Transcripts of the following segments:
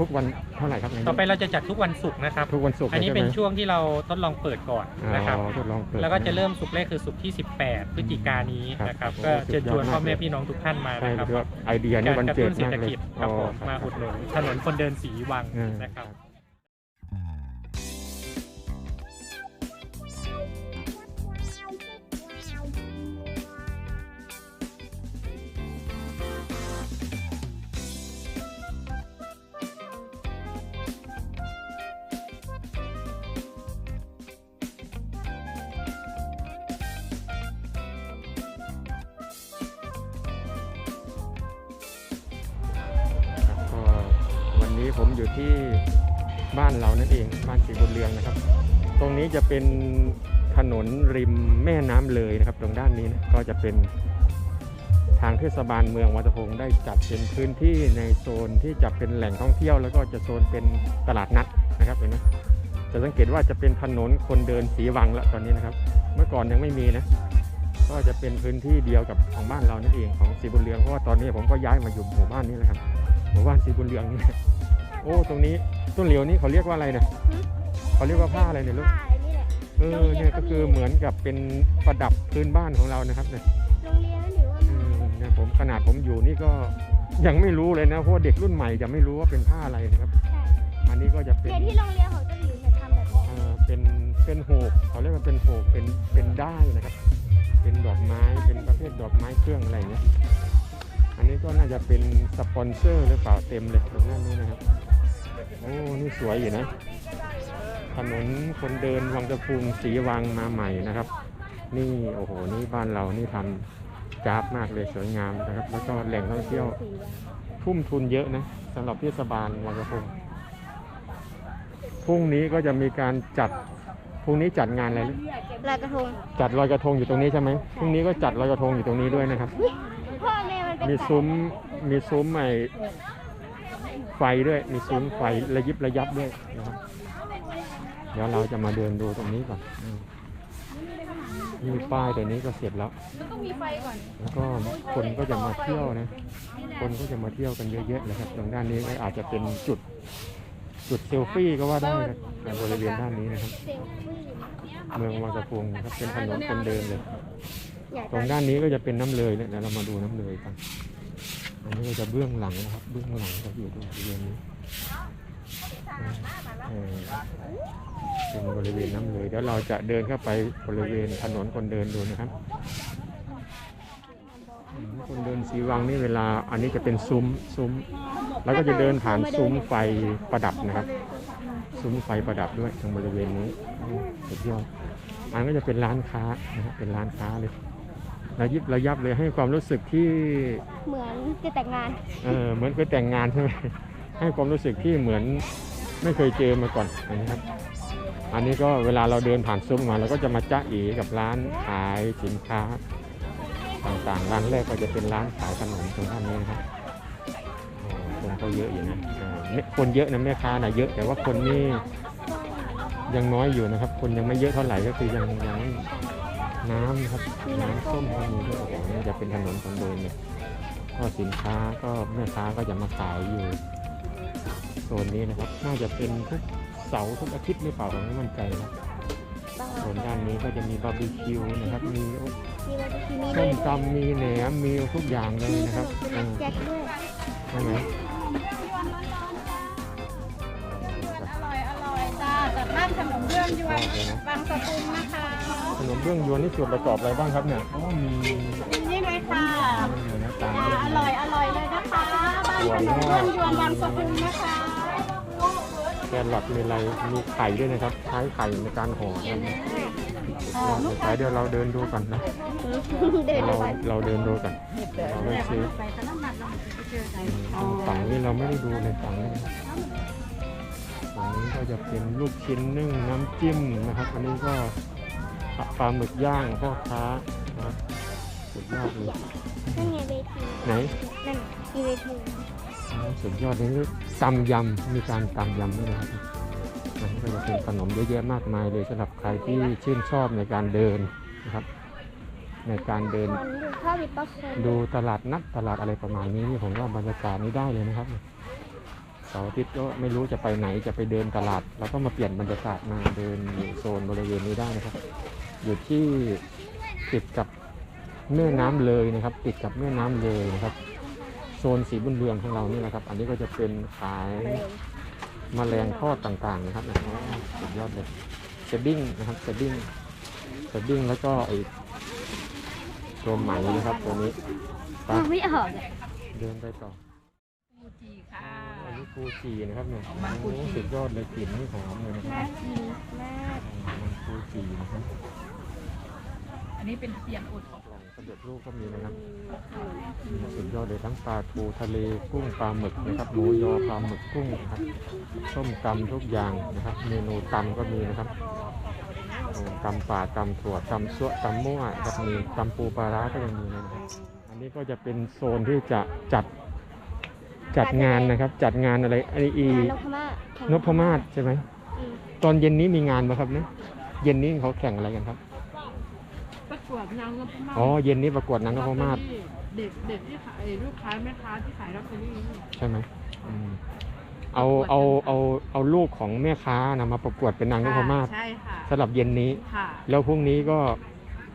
ทุกวันเท่าไหร่ครับต่อไปเราจะจัดทุกวันศุกร์นะครับทุกวันศุกร์อันนี้ใช่ไหมเป็นช่วงที่เราทดลองเปิดก่อนนะครับอ๋อทดลองเปิดแล้วก็จะเริ่มศุกร์แรกคือศุกร์ที่ 18 พฤศจิกายนนี้นะครับครับก็เชิญชวนสุดยอดมากพ่อแม่พี่น้องทุกท่านมาใช่นะครับคือว่าไอเดียนี่การวันกระเจิตุ้ดนเศรษมากฐเลยกิจครับผมอ๋อมาอุดหนุนถนนคนเดินสีวังอืมนะครับครับ นี้ผมอยู่ที่บ้านเรานั่นเอง บ้านสีบุญเรืองนะครับ ตรงนี้จะเป็นถนนริมแม่น้ำเลยนะครับ ตรงด้านนี้นะก็จะเป็นทางเทศบาลเมืองวัดพงได้จัดเป็นพื้นที่ในโซนที่จะเป็นแหล่งท่องเที่ยว แล้วก็จะโซนเป็นตลาดนัดนะครับเห็นไหมจะสังเกตว่าจะเป็นถนนคนเดินสีวังละตอนนี้นะครับ เมื่อก่อนยังไม่มีนะก็จะเป็นพื้นที่เดียวกับของบ้านเรานั่นเองของสีบุญเรืองเพราะว่าตอนนี้ผมก็ย้ายมาอยู่หมู่บ้านนี้แหละครับหมู่บ้านสีบุญเรืองนี่ โอ้ ตรงนี้ต้นเหลียวนี่เขาเรียกว่าอะไรนะเขาเรียกว่าผ้าอะไรเนี่ยลูกผ้าอะไรนี่แหละ เออเนี่ยก็คือเหมือนกับเป็นประดับพื้นบ้านของเรานะครับเนี่ยโรงเรียนหรือว่าอืมเนี่ยผมขนาดผมอยู่นี่ก็ยังไม่รู้เลยนะเพราะว่าเด็กรุ่นใหม่จะไม่รู้ว่าเป็นผ้าอะไรนะครับ ใช่อันนี้ก็จะเป็นเนี่ยที่โรงเรียนของเจ้าหลิวเนี่ยทำแบบนี้เอ่อเป็นเป็นโหกเขาเรียกว่าเป็นโหกเป็นเป็นได้ายนะครับ เป็นดอกไม้เป็นประเภทดอกไม้เครื่องอะไรอย่างเงี้ยอันนี้ก็น่าจะเป็นสปอนเซอร์หรือเปล่าเต็มเลยตรงนั้นนี้นะครับ โอ้ นี่สวยอยู่นะ ถนนคนเดินวังตะพุงสีวังมาใหม่นะครับ นี่โอ้โห นี่บ้านเรานี่ทำจ้าบมากเลยสวยงามนะครับ แล้วก็แหล่งท่องเที่ยวสีวันทุ่มทุนเยอะนะสำหรับเทศบาลวังตะพุงพรุ่งนี้ก็จะมีการจัดพรุ่งนี้จัดงานอะไรนะลอยกระทง จัดลอยกระทงอยู่ตรงนี้ใช่ไหมพรุ่งนี้ก็จัดลอยกระทงอยู่ตรงนี้ด้วยนะครับพ่อแม่มันเป็นมีสัตว์ซุ้มมีซุ้ม ไฟด้วยมีซุ้มไฟระยิบระยับด้วยนะครับเดี๋ยวเราจะมาเดินดูตรงนี้ก่อนมีป้ายตัวนี้ก็เสร็จแล้ว แล้วก็คนก็จะมาเที่ยวนะ คนก็จะมาเที่ยวกันเยอะๆนะครับ ตรงด้านนี้ก็อาจจะเป็นจุดจุดเซลฟี่ก็ว่าได้นะในบริเวณด้านนี้นะครับ เมืองวังกะพุงนะครับเป็นถนนคนเดินเลย ตรงด้านนี้ก็จะเป็นน้ำเลยเนี่ยเดี๋ยวเรามาดูน้ำเลยกัน อันนี้ก็จะเบื้องหลังนะครับ เบื้องหลังก็อยู่ตรงบริเวณนี้เป็นบริเวณน้ำเลยเดี๋ยวเราจะเดินเข้าไปบริเวณถนนคนเดินดูนะครับ คนเดินสีวังนี่เวลา อันนี้จะเป็นซุ้มซุ้ม แล้วก็จะเดินผ่านซุ้มไฟประดับนะครับ ซุ้มไฟประดับด้วยตรงบริเวณนี้สุดยอดอันก็จะเป็นร้านค้านะครับเป็นร้านค้าเลย ระยิบระยับเลยให้ความรู้สึกที่เหมือนจะแต่งงานเออเหมือนเคยแต่งงานใช่ไหมให้ความรู้สึกที่เหมือนไม่เคยเจอมาก่อนนะครับ อันนี้ก็เวลาเราเดินผ่านซุ้มมาเราก็จะมาจ้าเอกับร้านขายสินค้า ต่างๆ ร้านแรกก็จะเป็นร้านขายขนมตรงด้านนี้นะครับโอ้คนก็เยอะอยู่นะเออเนี่ยคนเยอะนะแม่ค้าน่ะเยอะแต่ว่าคนนี่ยังน้อยอยู่นะครับ คนยังไม่เยอะเท่าไหร่ก็คือยังยังไม่ น้ำนะครับน้ำส้มก็มีด้วยโอ้โหนี่จะเป็นถนนคนเดินเลยก็สินค้าก็แม่ค้าก็จะมาขายอยู่โซนนี้นะครับ น่าจะเป็นทุกเสาร์ทุกอาทิตย์หรือเปล่าผมไม่มั่นใจนะโซนด้านนี้ก็จะมีบาร์บีคิวนะครับ มีมีวันที่มีส้มตำมีแหนมมีทุกอย่างเลยมีนะขครับนมอ่าแจ็คด้วยใช่ไหม จ้าจากบ้านขนมเบื้องยวนบางสะพุงนะคะขนมเบื้องยวนนี่ส่วนประกอบอะไรบ้างครับเนี่ยอ๋อมีนี่เลยค่ะมีนะตามจ้าเรื่องอร่อยอร่อยเลยนะคะบ้านขนมเบื้องยวนบางสะพุงนะคะแครอทมีอะไรมีไข่ด้วยนะครับใช้ไข่ในการห่อนะขายเดี๋ยวเราเดินดูก่อนนะเดินเราไปเราเดินดูก่อนเราไม่ซื้ออืมฝั่งนี้เราไม่ได้ดูเลยฝั่งนี้ฝั่ง นี้ก็จะเป็นลูกชิ้นนึ่งน้ำจิ้มนะครับ อันนี้ก็ปลาหมึกย่างพ่อค้านะครับสุดยอดเลยนั่นไงเวทีไหนนั่นมีเวทีอ๋อสุดยอดนี่ตำยำมีการตำยำด้วยนะครับอันนี้ก็จะเป็นขนมเยอะแยะมากมายเลยสำหรับใครที่ชื่นชอบในการเดินนะครับ ในการเดินคนดูข้าวมีป๊อปคอร์นดูตลาดนัดตลาดอะไรประมาณนี้นี่ผมว่าบรรยากาศนี้ได้เลยนะครับเสาร์อาทิตย์ก็ไม่รู้จะไปไหนจะไปเดินตลาด แล้วก็มาเปลี่ยนบรรยากาศมาเดินอยู่โซนบริเวณนี้ได้นะครับ อยู่ที่ติดกับแม่น้ำเลยนะครับ ติดกับแม่น้ำเลยนะครับ โซนสีบุญเรืองของเรานี่นะครับ อันนี้ก็จะเป็นขายมแมลงทอดต่างๆนะครับอ๋อสุดยอดเลยเซดดิ้งนะครับเซดดิ้งเซดดิ้งแล้วก็ไอตัวไหมนะครับตัวนี้ไปมองไม่ออกอะเดินไปต่อฟูจิค่ะ อันนี้ฟูจินะครับเนี่ยของมันฟูจิโอ้สุดยอดเลยกลิ่นนี่หอมเลยนะคน่ารับกินมากมันฟูจินะครับอันนี้เป็นเตียนอุดของกล่องสำเร็จรูปก็มีนะครับสุดยอดเลยทั้งปลาทูทะเลกุ้งปลาหมึกนะครับหมูยอปลาหมึกกุ้งนะครับส้มตำทุกอย่างนะครับ เมนูตำก็มีนะครับโอ้ตำป่าตำถั่วตำซั่วตำมั่วนะครับมีตำปูปลาร้าก็ยังมีนะครับอันนี้ก็จะเป็นโซนที่จะจัด จัดงานนะครับ จัดงานอะไรไออีงานนพมาศนพมาศใช่ไหมอืมตอนเย็นนี้มีงานไหมครับเนี่ยเย็นนี้เขาแข่งอะไรกันครับประกวดนางนพมาศอ๋อเย็นนี้ประกวดนางนพมาศเด็กเด็กที่ขายลูกค้าแม่ค้าที่ขายลอตเตอรี่ใช่ไหมอืมเอาเอาเอาเอาลูกของแม่ค้านะมาประกวดเป็นนางนพมาศใช่ค่ะสำหรับเย็นนี้ ค่ะ แล้วพรุ่งนี้ก็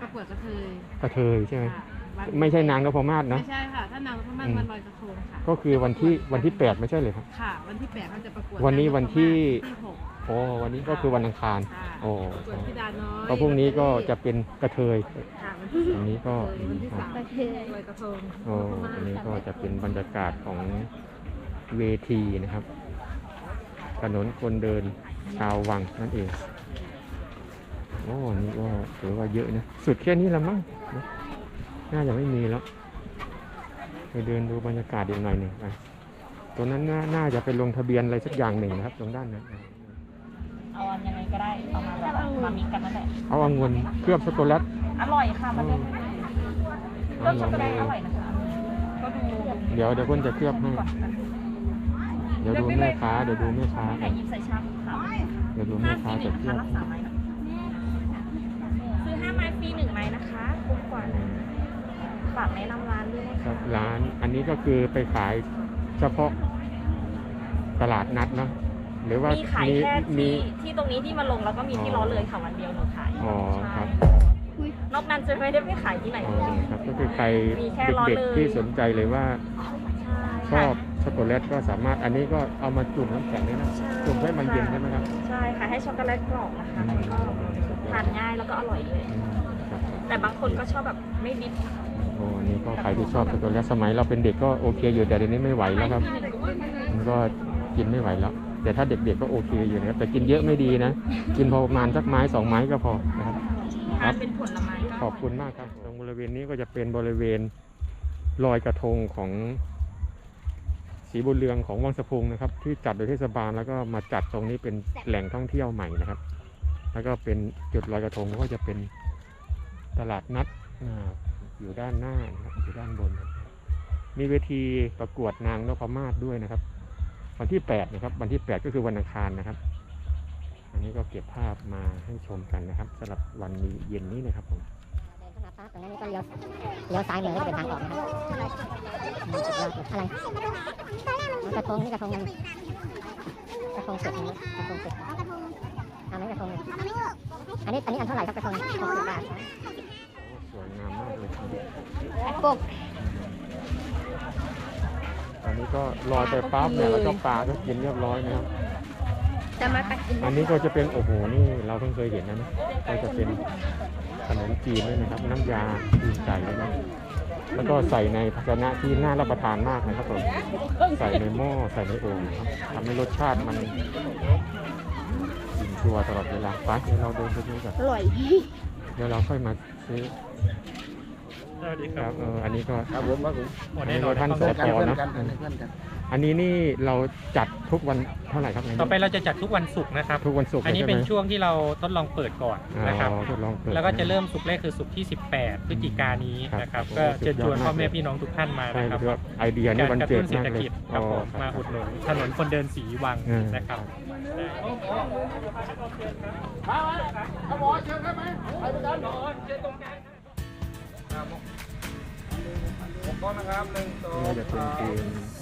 ประกวดกระเทยกระเทยใช่ไหมค่ะ วันไม่ใช่นางนพมาศไม่นะใช่ค่ะ ถ้านางนพมาศอืมวันลอยกระทงค่ะก็คือวันที่วันที่แปดไม่ใช่เลยครับ ค่ะ วันที่แปดเขาจะประกวดวันนี้างวันที่ที่หกโอ้วันนี้ก็คือวันอังคารค่ะโอ้ประกวดธิดาน้อยก็พรุ่งนี้ก็จะเป็นกระเทยค่ะวันที่อันนี้ก็วันที่สามกระเทยลอยกระทงโอ้อันนี้ก็จะเป็นบรรยากาศของเวทีนะครับ ถนนคนเดินชาววังนั่นเองโอ้นี่ก็ถือว่าเยอะนะ สุดแค่นี้ละมั้งนะ น่าจะไม่มีแล้วไปเดินดูบรรยากาศอีกหน่อยหนึ่งไปตรงนั้นน่าน่าจะเป็นลงทะเบียนอะไรสักอย่างหนึ่งนะครับ ตรงด้านนั้นเอาอันยังไงก็ได้เอามาแบบมามิกกันนั่นแหละเอาองุ่นเคลือบช็อกโกแลตอร่อยค่ะมันเป็นเครื่องช็อกโกแลตอร่อยนะคะก็ดูเดี๋ยวเดี๋ยวคนจะเคลือบให้ก่อนเดี๋ยวดูแม่ค้าเดี๋ยวดูแม่ค้าไข่ยิบใส่ชามค่ะเดี๋ยวดูห้าแม่ฟค้ารีหจะนึ่งเคลืนะอคะบรักษาไม้นะซื้อห้าไม้ฟรีหนึ่งไม้นะคะคุ้มกว่านะ ฝากแนะนำร้านด้วยนะครัคะบร้านอันนี้ก็คือไปขายเฉพาะตลาดนัดเนอะหรือว่ามีขายมีแค่มี ที่ที่ตรงนี้ที่มาลงแล้วก็มีที่ล้อเลยค่ะวันเดียวหนูขายอ๋อครัใช่บนอกนั้นจะไม่ได้ไปขายที่ไหนอ๋เลอยครับก็คือใครมีแค่ร้อนเด็กเลย ๆที่สนใจเลยว่าชใช่อบช็อกโกแลตก็สามารถอันนี้ก็เอามาจุ่มน้ำแข็งได้นะจุ่มให้มันเย็นใช่ไหมครับ ใช่ค่ะให้ช็อกโกแลตกรอบนะคะแล้วก็ทานง่ายแล้วก็อร่อยด้วยอืมครับแต่บางคนก็ชอบแบบไม่ดิบ โอ้อันนี้ก็ใครที่ชอบช็อกโกแลตสมัยเราเป็นเด็กก็โอเคอยู่แต่เดี๋ยวนี้ไม่ไหวแล้วครับ มันก็กินไม่ไหวแล้ว แต่ถ้าเด็กๆก็โอเคอยู่นะครับแต่กินเยอะไม่ดีนะ กินพอประมาณสักไม้สองไม้ก็พอนะครับทานเป็นผลไม้ก็ขอบคุณมากครับตรงบริเวณนี้ก็จะเป็นบริเวณลอยกระทงของสีบุญเรืองของวังสะพุงนะครับ ที่จัดโดยเทศบาลแล้วก็มาจัดตรงนี้เป็นแหล่งท่องเที่ยวใหม่นะครับ แล้วก็เป็นจุดลอยกระทงก็จะเป็นตลาดนัด อยู่ด้านหน้านะครับอยู่ด้านบน มีเวทีประกวดนางนพมาศด้วยนะครับ วันที่8นะครับ วันที่8ก็คือวันอังคารนะครับ อันนี้ก็เก็บภาพมาให้ชมกันนะครับสำหรับวันนี้เย็นนี้นะครับผมเดินเข้ามาปั๊บตรงนั้นก็เลี้ยวเลี้ยวซ้ายมือก็จะเป็นทางออกนะครับอะไรกระทงนี่กระทงยังกระทงเสร็จนี้กระทงเสร็จเอาไหมกระทงเนี่ยอันนี้อันนี้อันเท่าไหร่ครับกระทงหกสิบบาท วยงามมากเลยครับกบอันนี้ก็ลอยไปปั๊บเนี่ยแล้วก็ปลาก็กินเรียบร้อยนะครับจะมาตักกินอันนี้ก็จะเป็นโอ้โหนี่เราเพิ่งเคยเห็นนะนะก็จะเป็นขนมจีนด้วยนะครับ น้ำยาจีนไก่แล้วนะแล้วก็ใส่ในภาชนะที่น่ารับประทานมากนะครับผมใส่ในหม้อใส่ในโอ่งนะครับทำให้รสชาติมันอิ่มตัวตลอดเวลาไปเดี๋ยวเราเดินไปดูกันอร่อยเดี๋ยวเราค่อยมาซื้อ สวัสดีคครัรับบเอออันนี้ก็ครับผมครับผมโอ้อันแน่นี้นอก็นท่านสเพื่อนจกันเพื่อนนะกันเพื่อนกันอันนี้นี่เราจัดทุกวันเท่าไหร่ครับต่อไปเราจะจัดทุกวันศุกร์นะครับ ทุกวันศุกร์อันนี้เป็นใไหมช่วงที่เราทดลองเปิดก่อนนะครับ อ๋อทดลองเปิด แล้วก็จะเริ่มศุกร์แรกคือศุกร์ที่ 18 พฤศจิกายนนี้นะครับ ครับก็เชิญชวนสุดยอดมากพ่อแม่พี่น้องทุกท่านมาใช่นะครับคือว่าไอเดียนี่การมันกระเจิตุ้ดนเศรษมากฐเลยกิจครับผมอ๋อ มาอุดหนุนถนนคนเดินสีวังอืม นะครับ ผมก็นะครับหนึ่งสองสาม